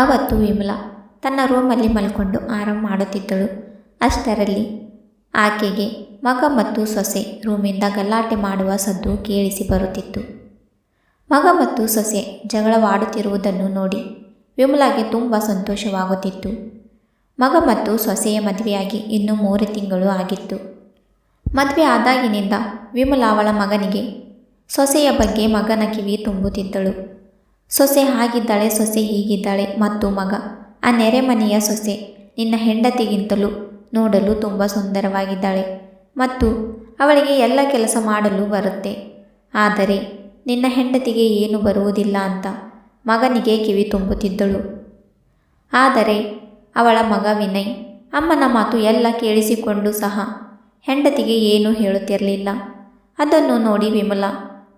ಆವತ್ತು ವಿಮಲಾ ತನ್ನ ರೂಮಲ್ಲಿ ಮಲ್ಕೊಂಡು ಆರಾಮ ಮಾಡುತ್ತಿದ್ದಳು. ಅಷ್ಟರಲ್ಲಿ ಆಕೆಗೆ ಮಗ ಮತ್ತು ಸೊಸೆ ರೂಮಿಂದ ಗಲಾಟೆ ಮಾಡುವ ಸದ್ದು ಕೇಳಿಸಿ ಬರುತ್ತಿತ್ತು. ಮಗ ಮತ್ತು ಸೊಸೆ ಜಗಳವಾಡುತ್ತಿರುವುದನ್ನು ನೋಡಿ ವಿಮಲಾಗೆ ತುಂಬ ಸಂತೋಷವಾಗುತ್ತಿತ್ತು. ಮಗ ಮತ್ತು ಸೊಸೆಯ ಮದುವೆಯಾಗಿ ಇನ್ನೂ ಮೂರು ತಿಂಗಳು ಆಗಿತ್ತು. ಮದುವೆ ಆದಾಗಿನಿಂದ ವಿಮಲಾ ಅವಳ ಮಗನಿಗೆ ಸೊಸೆಯ ಬಗ್ಗೆ ಮಗನ ಕಿವಿ ತುಂಬುತ್ತಿದ್ದಳು. ಸೊಸೆ ಹಾಗಿದ್ದಾಳೆ, ಸೊಸೆ ಹೀಗಿದ್ದಾಳೆ ಮತ್ತು ಮಗ. ಆ ನೆರೆಮನೆಯ ಸೊಸೆ. ನಿನ್ನ ಹೆಂಡತಿಗಿಂತಲೂ ನೋಡಲು ತುಂಬ ಸುಂದರವಾಗಿದ್ದಾಳೆ ಮತ್ತು ಅವಳಿಗೆ ಎಲ್ಲ ಕೆಲಸ ಮಾಡಲು ಬರುತ್ತೆ. ಆದರೆ ನಿನ್ನ ಹೆಂಡತಿಗೆ ಏನು ಬರುವುದಿಲ್ಲ ಅಂತ ಮಗನಿಗೆ ಕಿವಿ ತುಂಬುತ್ತಿದ್ದಳು. ಆದರೆ ಅವಳ ಮಗ ವಿನಯ್ ಅಮ್ಮನ ಮಾತು ಎಲ್ಲ ಕೇಳಿಸಿಕೊಂಡು ಸಹ ಹೆಂಡತಿಗೆ ಏನೂ ಹೇಳುತ್ತಿರಲಿಲ್ಲ. ಅದನ್ನು ನೋಡಿ ವಿಮಲ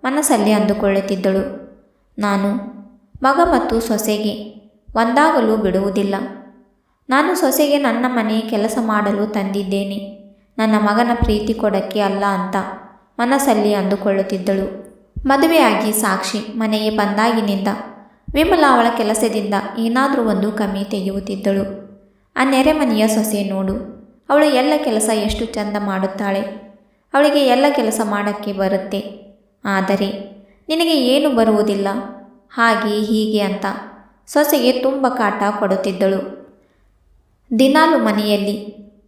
ಮನಸ್ಸಲ್ಲಿ ಅಂದುಕೊಳ್ಳುತ್ತಿದ್ದಳು. ನಾನು ಮಗ ಮತ್ತು ಸೊಸೆಗೆ. ಒಂದಾಗಲು ಬಿಡುವುದಿಲ್ಲ. ನಾನು ಸೊಸೆಗೆ ನನ್ನ ಮನೆ ಕೆಲಸ ಮಾಡಲು ತಂದಿದ್ದೇನೆ. ನನ್ನ ಮಗನ ಪ್ರೀತಿ ಕೊಡಕ್ಕೆ ಅಲ್ಲ ಅಂತ ಮನಸ್ಸಲ್ಲಿ ಅಂದುಕೊಳ್ಳುತ್ತಿದ್ದಳು. ಮದುವೆಯಾಗಿ ಸಾಕ್ಷಿ ಮನೆಗೆ ಬಂದಾಗಿನಿಂದ ವಿಮಲ ಅವಳ ಕೆಲಸದಿಂದ ಏನಾದರೂ ಒಂದು ಕಮ್ಮಿ ತೆಗೆಯುತ್ತಿದ್ದಳು. ಆ ನೆರೆಮನೆಯ ಸೊಸೆ ನೋಡು. ಅವಳು ಎಲ್ಲ ಕೆಲಸ ಎಷ್ಟು ಚಂದ ಮಾಡುತ್ತಾಳೆ. ಅವಳಿಗೆ ಎಲ್ಲ ಕೆಲಸ ಮಾಡೋಕ್ಕೆ ಬರುತ್ತೆ. ಆದರೆ ನಿನಗೆ ಏನು ಬರುವುದಿಲ್ಲ? ಹಾಗೆ ಹೀಗೆ ಅಂತ ಸೊಸೆಗೆ ತುಂಬ ಕಾಟ ಕೊಡುತ್ತಿದ್ದಳು. ದಿನಾಲು ಮನೆಯಲ್ಲಿ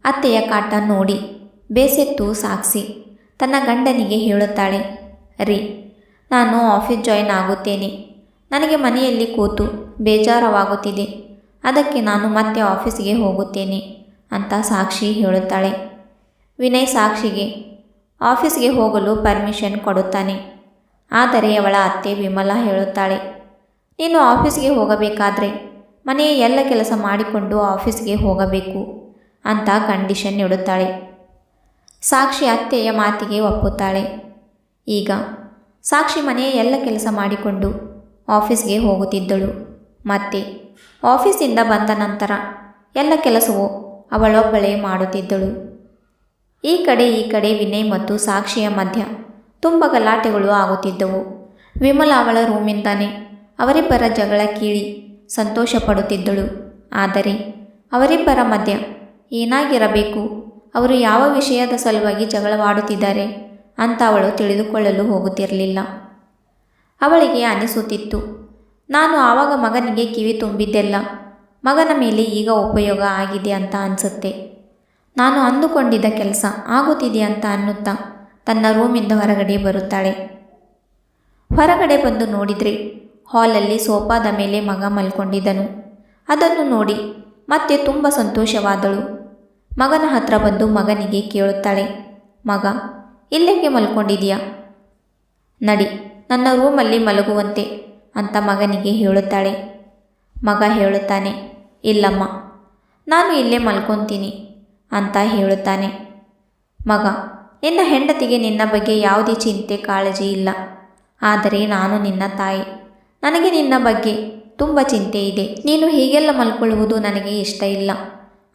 ಅತ್ತೆಯ ಕಾಟ ನೋಡಿ ಬೇಸೆತ್ತು ಸಾಕ್ಷಿ ತನ್ನ ಗಂಡನಿಗೆ ಹೇಳುತ್ತಾಳೆ, ರೀ, ನಾನು ಆಫೀಸ್ ಜಾಯಿನ್ ಆಗುತ್ತೇನೆ. ನನಗೆ ಮನೆಯಲ್ಲಿ ಕೂತು ಬೇಜಾರವಾಗುತ್ತಿದೆ. ಅದಕ್ಕೆ ನಾನು ಮತ್ತೆ ಆಫೀಸ್ಗೆ ಹೋಗುತ್ತೇನೆ, ಅಂತ ಸಾಕ್ಷಿ ಹೇಳುತ್ತಾಳೆ. ವಿನಯ್ ಸಾಕ್ಷಿಗೆ, ಆಫೀಸ್ಗೆ ಹೋಗಲು ಪರ್ಮಿಷನ್ ಕೊಡುತ್ತಾನೆ. ಆದರೆ ಅವಳ ಅತ್ತೆ ವಿಮಲಾ ಹೇಳುತ್ತಾಳೆ, ನೀನು ಆಫೀಸ್ಗೆ ಹೋಗಬೇಕಾದ್ರೆ ಮನೆಯ ಎಲ್ಲ ಕೆಲಸ ಮಾಡಿಕೊಂಡು ಆಫೀಸ್ಗೆ ಹೋಗಬೇಕು ಅಂತ ಕಂಡೀಷನ್ ಇಡುತ್ತಾಳೆ ಸಾಕ್ಷಿ ಅತ್ತೆಯ ಮಾತಿಗೆ ಒಪ್ಪುತ್ತಾಳೆ. ಈಗ ಸಾಕ್ಷಿ ಮನೆಯ ಎಲ್ಲ ಕೆಲಸ ಮಾಡಿಕೊಂಡು ಆಫೀಸ್ಗೆ ಹೋಗುತ್ತಿದ್ದಳು. ಮತ್ತೆ ಆಫೀಸಿಂದ ಬಂದ ನಂತರ ಎಲ್ಲ ಕೆಲಸವೂ ಅವಳೊಬ್ಬಳೇ ಮಾಡುತ್ತಿದ್ದಳು. ಈ ಕಡೆ ಈ ಕಡೆ ವಿನಯ್ ಮತ್ತು ಸಾಕ್ಷಿಯ ಮಧ್ಯ ತುಂಬ ಗಲಾಟೆಗಳು ಆಗುತ್ತಿದ್ದವು. ವಿಮಲ ಅವಳ ರೂಮಿಂದಾನೆ ಅವರಿಬ್ಬರ ಜಗಳ ಕೀಳಿ ಸಂತೋಷ ಪಡುತ್ತಿದ್ದಳು ಆದರೆ ಅವರಿಬ್ಬರ ಮಧ್ಯ ಏನಾಗಿರಬೇಕು? ಅವರು ಯಾವ ವಿಷಯದ ಸಲುವಾಗಿ ಜಗಳವಾಡುತ್ತಿದ್ದಾರೆ ಅಂತ ಅವಳು ತಿಳಿದುಕೊಳ್ಳಲು ಹೋಗುತ್ತಿರಲಿಲ್ಲ. ಅವಳಿಗೆ ಅನಿಸುತ್ತಿತ್ತು. ನಾನು ಆವಾಗ ಮಗನಿಗೆ ಕಿವಿ ತುಂಬಿದ್ದೆಲ್ಲ ಮಗನ ಮೇಲೆ ಈಗ ಉಪಯೋಗ ಆಗಿದೆ ಅಂತ ಅನಿಸುತ್ತೆ. ನಾನು ಅಂದುಕೊಂಡಿದ್ದ ಕೆಲಸ ಆಗುತ್ತಿದೆ ಅಂತ ಅನ್ನುತ್ತಾ ತನ್ನ ರೂಮಿಂದ ಹೊರಗಡೆ ಬರುತ್ತಾಳೆ. ಹೊರಗಡೆ ಬಂದು ನೋಡಿದರೆ ಹಾಲಲ್ಲಿ ಸೋಫಾದ ಮೇಲೆ ಮಗ ಮಲ್ಕೊಂಡಿದ್ದನು. ಅದನ್ನು ನೋಡಿ ಮತ್ತೆ ತುಂಬ ಸಂತೋಷವಾದಳು. ಮಗನ ಹತ್ರ ಬಂದು ಮಗನಿಗೆ ಕೇಳುತ್ತಾಳೆ. ಮಗ ಇಲ್ಲೇಕೆ ಮಲ್ಕೊಂಡಿದೀಯಾ ನಡಿ, ನನ್ನ ರೂಮಲ್ಲಿ ಮಲಗುವಂತೆ ಅಂತ ಮಗನಿಗೆ ಹೇಳುತ್ತಾಳೆ. ಮಗ ಹೇಳುತ್ತಾನೆ, ಇಲ್ಲಮ್ಮ, ನಾನು ಇಲ್ಲೇ ಮಲ್ಕೊತೀನಿ ಅಂತ ಹೇಳುತ್ತಾನೆ. ಮಗ ನಿನ್ನ ಹೆಂಡತಿಗೆ ನಿನ್ನ ಬಗ್ಗೆ ಯಾವುದೇ ಚಿಂತೆ, ಕಾಳಜಿ ಇಲ್ಲ. ಆದರೆ ನಾನು ನಿನ್ನ ತಾಯಿ. ನನಗೆ ನಿನ್ನ ಬಗ್ಗೆ ತುಂಬ ಚಿಂತೆ ಇದೆ. ನೀನು ಹೀಗೆಲ್ಲ ಮಲ್ಕೊಳ್ಳುವುದು ನನಗೆ ಇಷ್ಟ ಇಲ್ಲ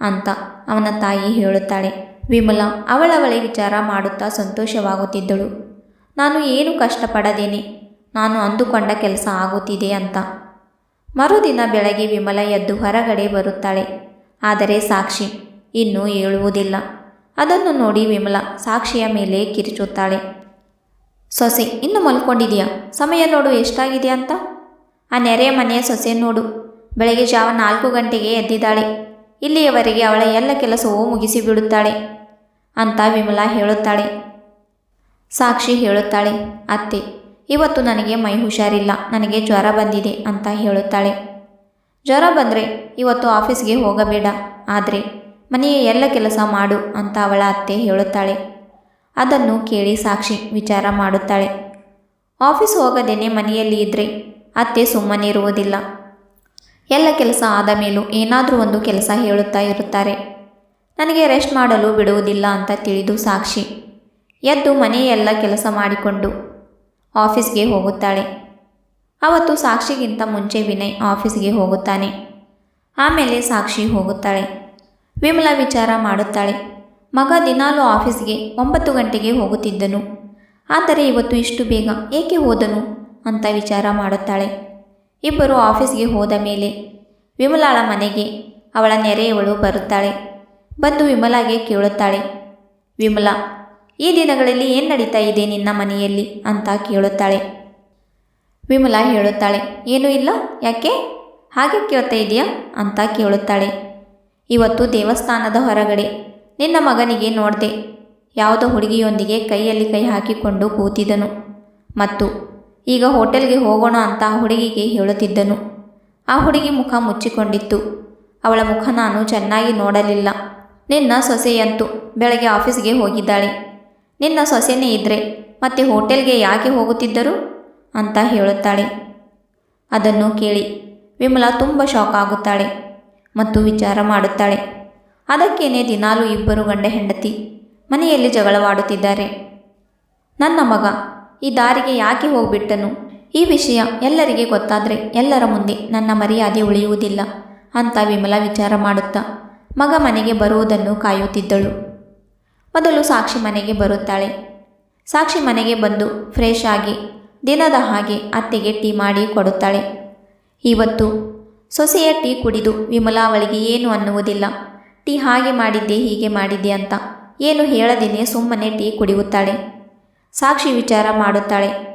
ಅಂತ ಅವನ ತಾಯಿ ಹೇಳುತ್ತಾಳೆ. ವಿಮಲಾ ಅವಳವಳೆ ವಿಚಾರ ಮಾಡುತ್ತಾ ಸಂತೋಷವಾಗುತ್ತಿದ್ದಳು. ನಾನು ಏನು ಕಷ್ಟಪಡದೇನೆ? ನಾನು ಅಂದುಕೊಂಡ ಕೆಲಸ ಆಗುತ್ತಿದೆ ಅಂತ. ಮರುದಿನ ಬೆಳಗ್ಗೆ ವಿಮಲ ಎದ್ದು ಹೊರಗಡೆ ಬರುತ್ತಾಳೆ. ಆದರೆ ಸಾಕ್ಷಿ ಇನ್ನೂ ಏಳುವುದಿಲ್ಲ ಅದನ್ನು ನೋಡಿ ವಿಮಲ ಸಾಕ್ಷಿಯ ಮೇಲೆ ಕಿರಿಚುತ್ತಾಳೆ. ಸೊಸೆ, ಇನ್ನು ಮಲ್ಕೊಂಡಿದೆಯಾ? ಸಮಯ ನೋಡು, ಎಷ್ಟಾಗಿದೆ ಅಂತ? ಆ ನೆರೆಯ ಮನೆಯ ಸೊಸೆ ನೋಡು. ಬೆಳಗ್ಗೆ ಜಾವ ನಾಲ್ಕು ಗಂಟೆಗೆ ಎದ್ದಿದ್ದಾಳೆ. ಇಲ್ಲಿಯವರೆಗೆ ಅವಳ ಎಲ್ಲ ಕೆಲಸವೂ ಮುಗಿಸಿ ಬಿಡುತ್ತಾಳೆ ಅಂತ ವಿಮಲಾ ಹೇಳುತ್ತಾಳೆ. ಸಾಕ್ಷಿ ಹೇಳುತ್ತಾಳೆ, ಅತ್ತೆ, ಇವತ್ತು ನನಗೆ ಮೈ ಹುಷಾರಿಲ್ಲ, ನನಗೆ ಜ್ವರ ಬಂದಿದೆ ಅಂತ ಹೇಳುತ್ತಾಳೆ. ಜ್ವರ ಬಂದರೆ ಇವತ್ತು ಆಫೀಸ್ಗೆ ಹೋಗಬೇಡ, ಆದರೆ ಮನೆಯ ಎಲ್ಲ ಕೆಲಸ ಮಾಡು ಅಂತ ಅವಳ ಅತ್ತೆ ಹೇಳುತ್ತಾಳೆ. ಅದನ್ನು ಕೇಳಿ ಸಾಕ್ಷಿ ವಿಚಾರ ಮಾಡುತ್ತಾಳೆ. ಆಫೀಸ್ ಹೋಗದೇನೆ ಮನೆಯಲ್ಲಿ ಇದ್ದರೆ ಅತ್ತೆ ಸುಮ್ಮನಿರುವುದಿಲ್ಲ ಎಲ್ಲ ಕೆಲಸ ಆದ ಮೇಲೂ ಏನಾದರೂ ಒಂದು ಕೆಲಸ ಹೇಳುತ್ತಾ ಇರುತ್ತಾರೆ. ನನಗೆ ರೆಸ್ಟ್ ಮಾಡಲು ಬಿಡುವುದಿಲ್ಲ ಅಂತ ತಿಳಿದು ಸಾಕ್ಷಿ ಎದ್ದು ಮನೆಯೆಲ್ಲ ಕೆಲಸ ಮಾಡಿಕೊಂಡು ಆಫೀಸ್ಗೆ ಹೋಗುತ್ತಾಳೆ. ಅವತ್ತು ಸಾಕ್ಷಿಗಿಂತ ಮುಂಚೆ ವಿನಯ್ ಆಫೀಸ್ಗೆ ಹೋಗುತ್ತಾನೆ. ಆಮೇಲೆ ಸಾಕ್ಷಿ ಹೋಗುತ್ತಾಳೆ. ವಿಮಲಾ ವಿಚಾರ ಮಾಡುತ್ತಾಳೆ. ಮಗ ದಿನಾಲೂ ಆಫೀಸ್ಗೆ ಒಂಬತ್ತು ಗಂಟೆಗೆ ಹೋಗುತ್ತಿದ್ದನು. ಆದರೆ ಇವತ್ತು ಇಷ್ಟು ಬೇಗ ಏಕೆ ಹೋದನು? ಅಂತ ವಿಚಾರ ಮಾಡುತ್ತಾಳೆ. ಇಬ್ಬರು ಆಫೀಸ್ಗೆ ಹೋದ ಮೇಲೆ ವಿಮಲಾಳ ಮನೆಗೆ ಅವಳ ನೆರೆಯವಳು ಬರುತ್ತಾಳೆ. ಬಂದು ವಿಮಲಾಗೆ ಕೇಳುತ್ತಾಳೆ. ವಿಮಲಾ, ಈ ದಿನಗಳಲ್ಲಿ ಏನು ನಡೀತಾ ಇದೆ ನಿನ್ನ ಮನೆಯಲ್ಲಿ? ಅಂತ ಕೇಳುತ್ತಾಳೆ. ವಿಮಲಾ ಹೇಳುತ್ತಾಳೆ. ಏನೂ ಇಲ್ಲ, ಯಾಕೆ? ಹಾಗೆ ಕೇಳ್ತಾ ಇದೆಯಾ? ಅಂತ ಕೇಳುತ್ತಾಳೆ. ಇವತ್ತು ದೇವಸ್ಥಾನದ ಹೊರಗಡೆ. ನಿನ್ನ ಮಗನಿಗೆ ನೋಡಿದೆ. ಯಾವುದೋ ಹುಡುಗಿಯೊಂದಿಗೆ ಕೈಯಲ್ಲಿ ಕೈ ಹಾಕಿಕೊಂಡು ಕೂತಿದ್ದನು ಮತ್ತು, ಈಗ ಹೋಟೆಲ್ಗೆ ಹೋಗೋಣ ಅಂತ ಹುಡುಗಿಗೆ ಹೇಳುತ್ತಿದ್ದನು. ಆ ಹುಡುಗಿ ಮುಖ ಮುಚ್ಚಿಕೊಂಡಿತ್ತು. ಅವಳ ಮುಖ ನಾನು ಚೆನ್ನಾಗಿ ನೋಡಲಿಲ್ಲ. ನಿನ್ನ ಸೊಸೆಯಂತೂ ಬೆಳಗ್ಗೆ ಆಫೀಸ್ಗೆ ಹೋಗಿದ್ದಾಳೆ. ನಿನ್ನ ಸೊಸೆನೇ ಇದ್ದರೆ ಮತ್ತೆ ಹೋಟೆಲ್ಗೆ ಯಾಕೆ ಹೋಗುತ್ತಿದ್ದರು? ಅಂತ ಹೇಳುತ್ತಾಳೆ. ಅದನ್ನು ಕೇಳಿ ವಿಮಲಾ ತುಂಬ ಶಾಕ್ ಆಗುತ್ತಾಳೆ. ಮತ್ತು ವಿಚಾರ ಮಾಡುತ್ತಾಳೆ. ಅದಕ್ಕೇನೆ ದಿನಾಲೂ ಇಬ್ಬರು ಗಂಡ ಹೆಂಡತಿ ಮನೆಯಲ್ಲಿ ಜಗಳವಾಡುತ್ತಿದ್ದಾರೆ. ನನ್ನ ಮಗ, ಈ ದಾರಿಗೆ ಯಾಕೆ ಹೋಗ್ಬಿಟ್ಟನು? ಈ ವಿಷಯ ಎಲ್ಲರಿಗೆ ಗೊತ್ತಾದರೆ ಎಲ್ಲರ ಮುಂದೆ ನನ್ನ ಮರ್ಯಾದೆ ಉಳಿಯುವುದಿಲ್ಲ ಅಂತ ವಿಮಲಾ ವಿಚಾರ ಮಾಡುತ್ತಾ ಮಗ ಮನೆಗೆ ಬರುವುದನ್ನು ಕಾಯುತ್ತಿದ್ದಳು. ಮೊದಲು ಸಾಕ್ಷಿ ಮನೆಗೆ ಬರುತ್ತಾಳೆ. ಸಾಕ್ಷಿ ಮನೆಗೆ ಬಂದು ಫ್ರೆಶ್ ಆಗಿ, ದಿನದ ಹಾಗೆ ಅತ್ತೆಗೆ ಟೀ ಮಾಡಿ ಕೊಡುತ್ತಾಳೆ. ಇವತ್ತು ಸೊಸೆಯ ಟೀ ಕುಡಿದು, ವಿಮಲಾ ಅವಳಿಗೆ ಏನು ಅನ್ನುವುದಿಲ್ಲ. ಟೀ ಹಾಗೆ ಮಾಡಿದ್ದೆ, ಹೀಗೆ ಮಾಡಿದ್ದೆ ಅಂತ. ಏನು ಹೇಳದೇನೆ ಸುಮ್ಮನೆ ಟೀ ಕುಡಿಯುತ್ತಾಳೆ. ಸಾಕ್ಷಿ ವಿಚಾರ ಮಾಡುತ್ತಾಳೆ.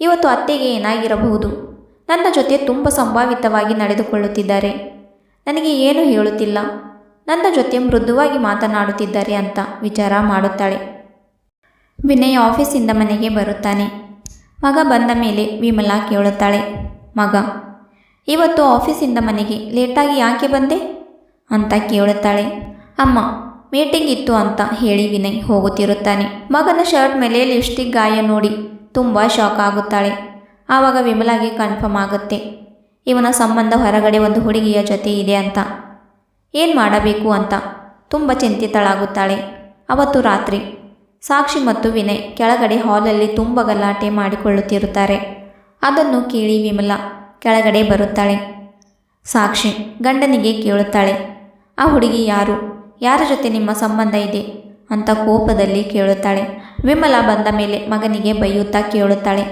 ಇವತ್ತು ಅತ್ತೆಗೆ ಏನಾಗಿರಬಹುದು? ನನ್ನ ಜೊತೆ ತುಂಬ ಸಂಭಾವಿತವಾಗಿ ನಡೆದುಕೊಳ್ಳುತ್ತಿದ್ದಾರೆ. ನನಗೆ ಏನು ಹೇಳುತ್ತಿಲ್ಲ? ನನ್ನ ಜೊತೆ ಮೃದುವಾಗಿ ಮಾತನಾಡುತ್ತಿದ್ದಾರೆ ಅಂತ ವಿಚಾರ ಮಾಡುತ್ತಾಳೆ. ವಿನಯ್ ಆಫೀಸಿಂದ ಮನೆಗೆ ಬರುತ್ತಾನೆ. ಮಗ ಬಂದ ಮೇಲೆ ವಿಮಲಾ ಕೇಳುತ್ತಾಳೆ. ಮಗ ಇವತ್ತು ಆಫೀಸಿಂದ ಮನೆಗೆ ಲೇಟಾಗಿ ಯಾಕೆ ಬಂದೆ? ಅಂತ ಕೇಳುತ್ತಾಳೆ. ಅಮ್ಮ, ಮೀಟಿಂಗ್ ಇತ್ತು ಅಂತ ಹೇಳಿ ವಿನಯ್ ಹೋಗುತ್ತಿರುತ್ತಾನೆ. ಮಗನ ಶರ್ಟ್ ಮೇಲೆ ಲಿಪ್ಸ್ಟಿಕ್ ಗಾಯ ನೋಡಿ ತುಂಬ ಶಾಕ್ ಆಗುತ್ತಾಳೆ. ಆವಾಗ ವಿಮಲಾಗೆ ಕನ್ಫರ್ಮ್ ಆಗುತ್ತೆ. ಇವನ ಸಂಬಂಧ ಹೊರಗಡೆ ಒಂದು ಹುಡುಗಿಯ ಜೊತೆ ಇದೆ ಅಂತ. ಏನು ಮಾಡಬೇಕು ಅಂತ ತುಂಬ ಚಿಂತಿತಳಾಗುತ್ತಾಳೆ. ಅವತ್ತು ರಾತ್ರಿ ಸಾಕ್ಷಿ ಮತ್ತು ವಿನಯ್ ಕೆಳಗಡೆ ಹಾಲಲ್ಲಿ ತುಂಬ ಗಲಾಟೆ ಮಾಡಿಕೊಳ್ಳುತ್ತಿರುತ್ತಾರೆ. ಅದನ್ನು ಕೇಳಿ ವಿಮಲಾ ಕೆಳಗಡೆ ಬರುತ್ತಾಳೆ. ಸಾಕ್ಷಿ ಗಂಡನಿಗೆ ಕೇಳುತ್ತಾಳೆ, ಆ ಹುಡುಗಿ ಯಾರು? ಯಾರ ಜೊತೆ ನಿಮ್ಮ ಸಂಬಂಧ ಇದೆ? ಅಂತ ಕೋಪದಲ್ಲಿ ಕೇಳುತ್ತಾಳೆ. ವಿಮಲ ಬಂದ ಮೇಲೆ ಮಗನಿಗೆ ಬೈಯುತ್ತಾ ಕೇಳುತ್ತಾಳೆ.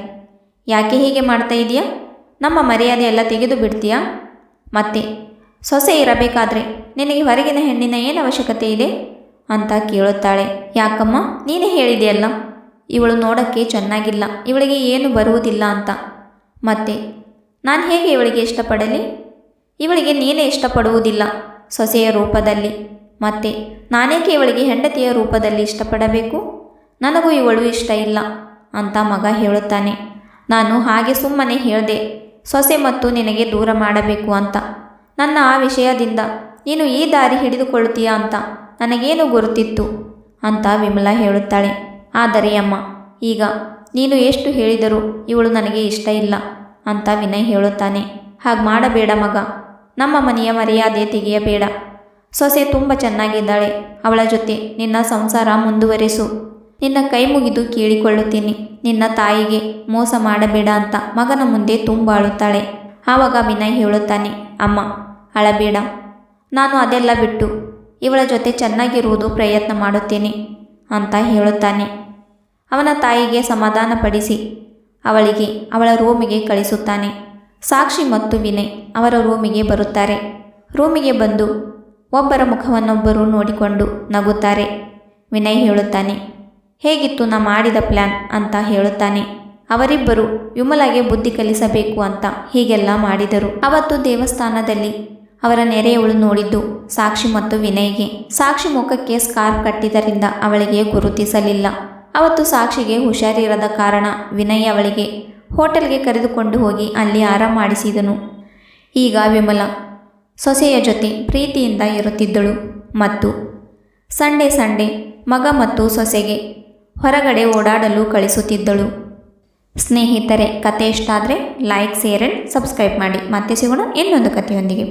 ಯಾಕೆ ಹೀಗೆ ಮಾಡ್ತಾ ಇದೆಯಾ? ನಮ್ಮ ಮರ್ಯಾದೆ ಎಲ್ಲ ತೆಗೆದು ಬಿಡ್ತೀಯಾ? ಮತ್ತೆ, ಸೊಸೆ ಇರಬೇಕಾದ್ರೆ ನಿನಗೆ ಹೊರಗಿನ ಹೆಣ್ಣಿನ ಏನು ಅವಶ್ಯಕತೆ ಇದೆ? ಅಂತ ಕೇಳುತ್ತಾಳೆ. ಯಾಕಮ್ಮ, ನೀನೇ ಹೇಳಿದೆಯಲ್ಲ, ಇವಳು ನೋಡೋಕ್ಕೆ ಚೆನ್ನಾಗಿಲ್ಲ, ಇವಳಿಗೆ ಏನು ಬರುವುದಿಲ್ಲ ಅಂತ. ಮತ್ತೆ ನಾನು ಹೇಗೆ ಇವಳಿಗೆ ಇಷ್ಟಪಡಲಿ? ಇವಳಿಗೆ ನೀನೇ ಇಷ್ಟಪಡುವುದಿಲ್ಲ ಸೊಸೆಯ ರೂಪದಲ್ಲಿ. ಮತ್ತೆ ನಾನೇಕೆ ಇವಳಿಗೆ ಹೆಂಡತಿಯ ರೂಪದಲ್ಲಿ ಇಷ್ಟಪಡಬೇಕು? ನನಗೂ ಇವಳು ಇಷ್ಟ ಇಲ್ಲ ಅಂತ ಮಗ ಹೇಳುತ್ತಾನೆ. ನಾನು ಹಾಗೆ ಸುಮ್ಮನೆ ಹೇಳಿದೆ, ಸೊಸೆ ಮತ್ತು ನಿನಗೆ ದೂರ ಮಾಡಬೇಕು ಅಂತ. ನನ್ನ ಆ ವಿಷಯದಿಂದ ನೀನು ಈ ದಾರಿ ಹಿಡಿದುಕೊಳ್ಳುತ್ತೀಯಾ ಅಂತ ನನಗೇನು ಗುರುತಿತ್ತು ಅಂತ ವಿಮಲಾ ಹೇಳುತ್ತಾಳೆ. ಆದರೆ ಅಮ್ಮ, ಈಗ ನೀನು ಎಷ್ಟು ಹೇಳಿದರೂ ಇವಳು ನನಗೆ ಇಷ್ಟ ಇಲ್ಲ. ಅಂತ ವಿನಯ್ ಹೇಳುತ್ತಾನೆ. ಹಾಗೆ ಮಾಡಬೇಡ ಮಗ. ನಮ್ಮ ಮನೆಯ ಮರ್ಯಾದೆ ತೆಗೆಯಬೇಡ. ಸೊಸೆ ತುಂಬ ಚೆನ್ನಾಗಿದ್ದಾಳೆ. ಅವಳ ಜೊತೆ ನಿನ್ನ ಸಂಸಾರ ಮುಂದುವರೆಸು. ನಿನ್ನ ಕೈ ಮುಗಿದು ಕೇಳಿಕೊಳ್ಳುತ್ತೀನಿ. ನಿನ್ನ ತಾಯಿಗೆ ಮೋಸ ಮಾಡಬೇಡ ಅಂತ ಮಗನ ಮುಂದೆ ತುಂಬ ಅಳುತ್ತಾಳೆ. ಆವಾಗ ವಿನಯ್ ಹೇಳುತ್ತಾನೆ, ಅಮ್ಮ, ಅಳಬೇಡ. ನಾನು ಅದೆಲ್ಲ ಬಿಟ್ಟು ಇವಳ ಜೊತೆ ಚೆನ್ನಾಗಿರುವುದು ಪ್ರಯತ್ನ ಮಾಡುತ್ತೇನೆ ಅಂತ ಹೇಳುತ್ತಾನೆ. ಅವನ ತಾಯಿಗೆ ಸಮಾಧಾನಪಡಿಸಿ ಅವಳಿಗೆ, ಅವಳ ರೂಮಿಗೆ ಕಳಿಸುತ್ತಾನೆ. ಸಾಕ್ಷಿ ಮತ್ತು ವಿನಯ್ ಅವರ ರೂಮಿಗೆ ಬರುತ್ತಾರೆ. ರೂಮಿಗೆ ಬಂದು ಒಬ್ಬರ ಮುಖವನ್ನೊಬ್ಬರು ನೋಡಿಕೊಂಡು ನಗುತ್ತಾರೆ. ವಿನಯ್ ಹೇಳುತ್ತಾನೆ, ಹೇಗಿತ್ತು ನಾ ಮಾಡಿದ ಪ್ಲ್ಯಾನ್ ಅಂತ ಹೇಳುತ್ತಾನೆ. ಅವರಿಬ್ಬರು ವಿಮಲಾಗೆ ಬುದ್ಧಿ ಕಲಿಸಬೇಕು ಅಂತ ಹೀಗೆಲ್ಲ ಮಾಡಿದರು. ಅವತ್ತು ದೇವಸ್ಥಾನದಲ್ಲಿ ಅವರ ನೆರೆಯವಳು ನೋಡಿದ್ದು ಸಾಕ್ಷಿ ಮತ್ತು ವಿನಯ್ಗೆ. ಸಾಕ್ಷಿ ಮುಖಕ್ಕೆ ಸ್ಕಾರ್ಫ್ ಕಟ್ಟಿದ್ದರಿಂದ ಅವಳಿಗೆ ಗುರುತಿಸಲಿಲ್ಲ. ಅವತ್ತು ಸಾಕ್ಷಿಗೆ ಹುಷಾರಿರದ ಕಾರಣ ವಿನಯ್ ಅವಳಿಗೆ ಹೋಟೆಲ್ಗೆ ಕರೆದುಕೊಂಡು ಹೋಗಿ ಅಲ್ಲಿ ಆರಾಮ ಮಾಡಿಸಿದನು. ಈಗ ವಿಮಲ ಸೊಸೆಯ ಜೊತೆ ಪ್ರೀತಿಯಿಂದ ಇರುತ್ತಿದ್ದಳು ಮತ್ತು ಸಂಡೇ ಸಂಡೇ ಮಗ ಮತ್ತು ಸೊಸೆಗೆ ಹೊರಗಡೆ ಓಡಾಡಲು ಕಳಿಸುತ್ತಿದ್ದಳು. ಸ್ನೇಹಿತರೆ ಕತೆ ಇಷ್ಟ ಆದರೆ ಲೈಕ್ ಶೇರ್ ಆ್ಯಂಡ್ ಸಬ್ಸ್ಕ್ರೈಬ್ ಮಾಡಿ. ಮತ್ತೆ ಸಿಗೋಣ ಇನ್ನೊಂದು ಕಥೆಯೊಂದಿಗೆ.